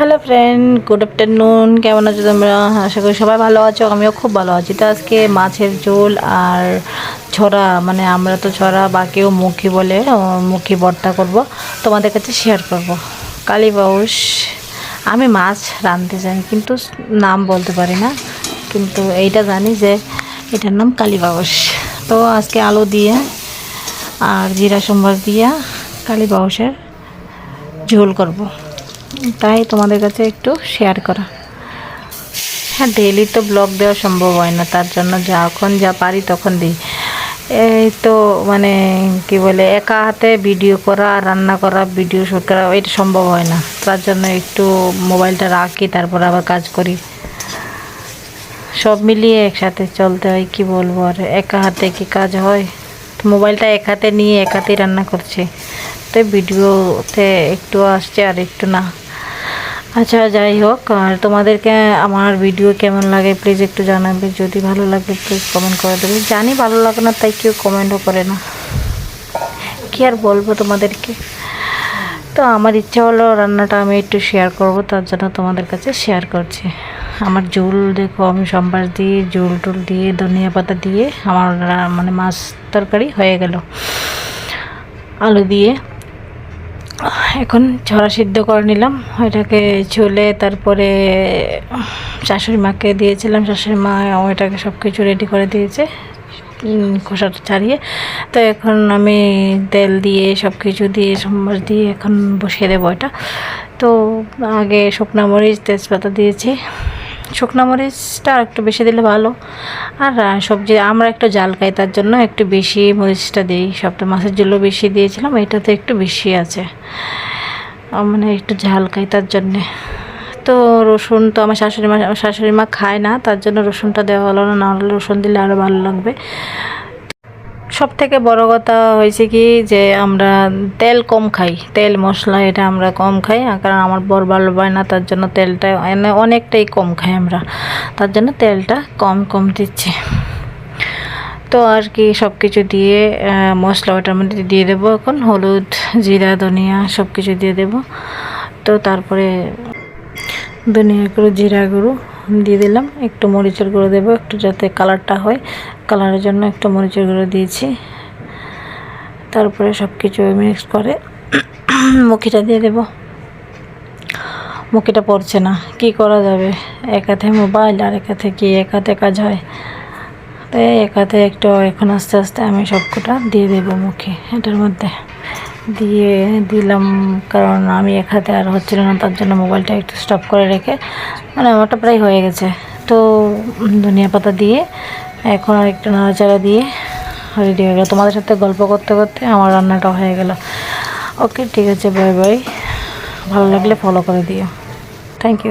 Hello friend good afternoon কেমন আছো তোমরা? আশা করি সবাই ভালো আছো, আমিও খুব ভালো আছি। তো আজকে মাছের ঝোল আর ছড়া মানে আমরা তো ছড়া বা কেউ মুখি বলে মুখি ভর্তা করব। তোমাদের কাছে শেয়ার করব। কালীবাউস আমি মাছ রাঁধতে জানি কিন্তু নাম বলতে পারি না। কিন্তু এইটা জানি যে এটার নাম কালীবাউস তো আজকে আলু দিয়ে আর জিরা সম্বার দিয়া কালীবাউসের ঝোল করব। তাই তোমাদের কাছে একটু শেয়ার করা। হ্যাঁ ডেলি তো ব্লগ দেওয়া সম্ভব হয় না, তার জন্য যখন যা পারি তখন দিই। এই তো মানে কি বলে, একা হাতে ভিডিও করা, রান্না করা ভিডিও শ্যুট করা এটা সম্ভব হয় না। তার জন্য একটু মোবাইলটা রাখি, তারপর আবার কাজ করি। সব মিলিয়ে একসাথে চলতে হয়, কি বলব আর, একা হাতে কি কাজ হয়? মোবাইলটা এক হাতে নিয়ে এক হাতেই রান্না করছি। তো ভিডিওতে একটু আসছে আর একটু না। আচ্ছা যাই হোক, আর তোমাদেরকে আমার ভিডিও কেমন লাগে প্লিজ একটু জানাবে। যদি ভালো লাগে প্লিজ কমেন্ট করে দেবে। জানি ভালো লাগে না, তাই কেউ কমেন্টও করে না। কি আর বলব তোমাদেরকে? তো আমার ইচ্ছা হলো রান্নাটা আমি একটু শেয়ার করব, তার জন্য তোমাদের কাছে শেয়ার করছি। আমার ঝোল দেখো, আমি সম্বার দিয়ে ঝোল টুল দিয়ে, ধনিয়া পাতা দিয়ে, আমার মানে মাছ তরকারি হয়ে গেল। আলু দিয়ে। এখন ছড়া সিদ্ধ করে নিলাম। ওইটাকে চলে তারপরে শাশুড়ি মাকে দিয়েছিলাম। শাশুড়ি মা ওইটাকে সব কিছু রেডি করে দিয়েছে খোসাটা ছাড়িয়ে। তো এখন আমি তেল দিয়ে সব কিছু দিয়ে, সম্বাস দিয়ে এখন বসিয়ে দেবো এটা তো আগে শুকনা মরিচ, তেজপাতা দিয়েছি। শুকনো মরিচটা একটু বেশি দিলে ভালো। আর সবজি, আমরা একটু জাল খাই, তার জন্য একটু বেশি মরিচটা দিই। সবটা মাছের জন্য বেশি দিয়েছিলাম, এটাতে একটু বেশি আছে। মানে একটু ঝাল খাই তার জন্যে। তো রসুন তো আমার শাশুড়ি মা শাশুড়ি মা খায় না, তার জন্য রসুনটা দেওয়া হলো না হলে রসুন দিলে আরও ভালো লাগবে। সব থেকে বড় কথা হয়েছে কি যে আমরা তেল কম খাই, তেল মশলা এটা আমরা কম খাই কারণ আমার বর ভালো পায় না, তার জন্য তেলটা অনেকটাই কম খাই আমরা। তার জন্য তেলটা কম কম দিচ্ছি। তো আর কি সব কিছু দিয়ে মশলা ওটার মধ্যে দিয়ে দেবো এখন, হলুদ, জিরা, ধনিয়া সব কিছু দিয়ে দেবো। তো তারপরে ধনিয়া গুঁড়ো, জিরা গুঁড়ো দিয়ে দিলাম। একটু মরিচের গুঁড়ো দেবো, একটু যাতে কালারটা হয়। কালারের জন্য একটু মরিচের গুঁড়ো দিয়েছি। তারপরে সব কিছু মিক্স করে মুখিটা দিয়ে দেবো। মুখিটা পড়ছে না, কি করা যাবে? এক হাতে মোবাইল আর এক হাতে কি? এক হাতে কাজ হয়। তাই এক হাতে একটু, এখন আস্তে আস্তে আমি সবকটা দিয়ে দেবো মুখে, এটার মধ্যে। দিয়ে দিলাম, কারণ আমি এক হাতে আর হচ্ছিল না, তার জন্য মোবাইলটা একটু স্টপ করে রেখে মানে আমারটা প্রায় হয়ে গেছে। তো ধনিয়া পাতা দিয়ে, এখন আর একটু নাড়াচাড়া দিয়ে রেডি হয়ে গেল। তোমাদের সাথে গল্প করতে করতে আমার রান্নাটা হয়ে গেল। ওকে ঠিক আছে বাই বাই ভালো লাগলে ফলো করে দিও। Thank you